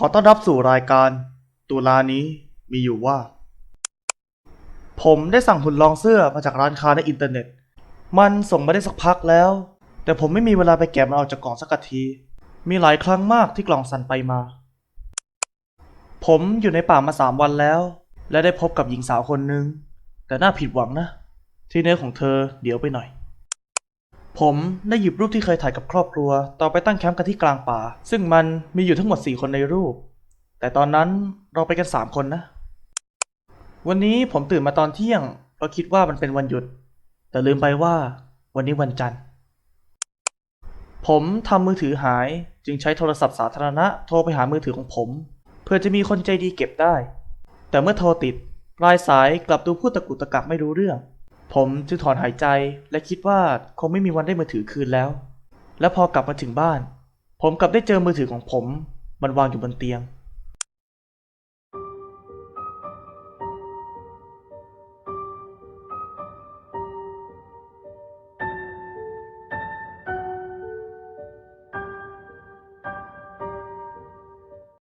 ขอต้อนรับสู่รายการ ตุลานี้มีอยู่ว่า ผมได้สั่งหุ่นลองเสื้อมาจากร้านค้าในอินเทอร์เน็ต มันส่งมาได้สักพักแล้ว แต่ผมไม่มีเวลาไปแกะมันออกจากกล่องสักที มีหลายครั้งมากที่กล่องสั่นไปมา ผมอยู่ในป่ามาสามวันแล้ว และได้พบกับหญิงสาวคนหนึ่งแต่น่าผิดหวังนะ ที่เนื้อของเธอเดี๋ยวไปหน่อย ผมได้หยิบรูปที่เคยถ่ายกับครอบครัว ต่อไปตั้งแคมป์กันที่กลางป่า ซึ่งมันมีอยู่ทั้งหมด 4 คนในรูป แต่ตอนนั้นเราไปกัน 3 คนนะ วันนี้ผมตื่นมาตอนเที่ยงเพราะคิดว่ามันเป็นวันหยุด แต่ลืมไปว่าวันนี้วันจันทร์ ผมทำมือถือหายจึงใช้โทรศัพท์สาธารณะโทรไปหามือถือของผม เพื่อจะมีคนใจดีเก็บได้ แต่เมื่อโทรติดปลายสายกลับดูพูดตะกุกตะกักไม่รู้เรื่อง ผมจึงถอนหายใจและคิดว่าคงไม่มีวันได้มือถือคืนแล้ว และพอกลับมาถึงบ้าน ผมกลับได้เจอมือถือของผม มันวางอยู่บนเตียง